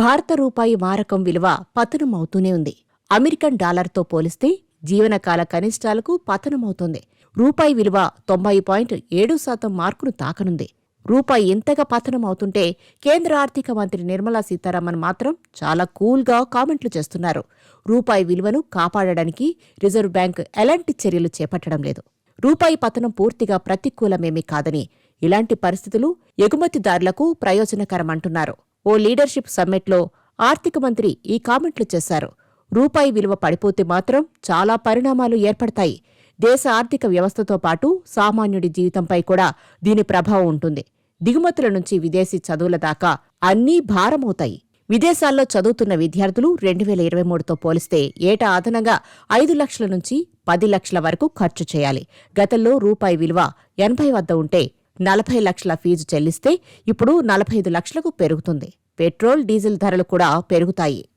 భారత రూపాయి మారకం విలువ పతనం అవుతూనే ఉంది. అమెరికన్ డాలర్తో పోలిస్తే జీవనకాల కనిష్టాలకు పతనమవుతోంది. రూపాయి విలువ తొంభై పాయింట్ ఏడు శాతం మార్కును తాకనుంది. రూపాయి ఇంతగా పతనం అవుతుంటే కేంద్ర ఆర్థిక మంత్రి నిర్మలా సీతారామన్ మాత్రం చాలా కూల్గా కామెంట్లు చేస్తున్నారు. రూపాయి విలువను కాపాడడానికి రిజర్వ్ బ్యాంక్ ఎలాంటి చర్యలు చేపట్టడం లేదు. రూపాయి పతనం పూర్తిగా ప్రతికూలమేమీ కాదని ఇలాంటి పరిస్థితులు ఎగుమతిదారులకు ప్రయోజనకరమంటున్నారు. ఓ లీడర్షిప్ సమ్మిట్లో ఆర్థిక మంత్రి ఈ కామెంట్లు చేశారు. రూపాయి విలువ పడిపోతే మాత్రం చాలా పరిణామాలు ఏర్పడతాయి. దేశ ఆర్థిక వ్యవస్థతో పాటు సామాన్యుడి జీవితంపై కూడా దీని ప్రభావం ఉంటుంది. దిగుమతుల నుంచి విదేశీ చదువుల దాకా అన్నీ భారమవుతాయి. విదేశాల్లో చదువుతున్న విద్యార్థులు రెండు వేల ఇరవై మూడుతో పోలిస్తే ఏటా అదనంగా ఐదు లక్షల నుంచి పది లక్షల వరకు ఖర్చు చేయాలి. గతంలో రూపాయి విలువ ఎనభై వద్ద ఉంటే నలభై లక్షల ఫీజు చెల్లిస్తే ఇప్పుడు నలభై ఐదు లక్షలకు పెరుగుతుంది. పెట్రోల్ డీజిల్ ధరలు కూడా పెరుగుతాయి.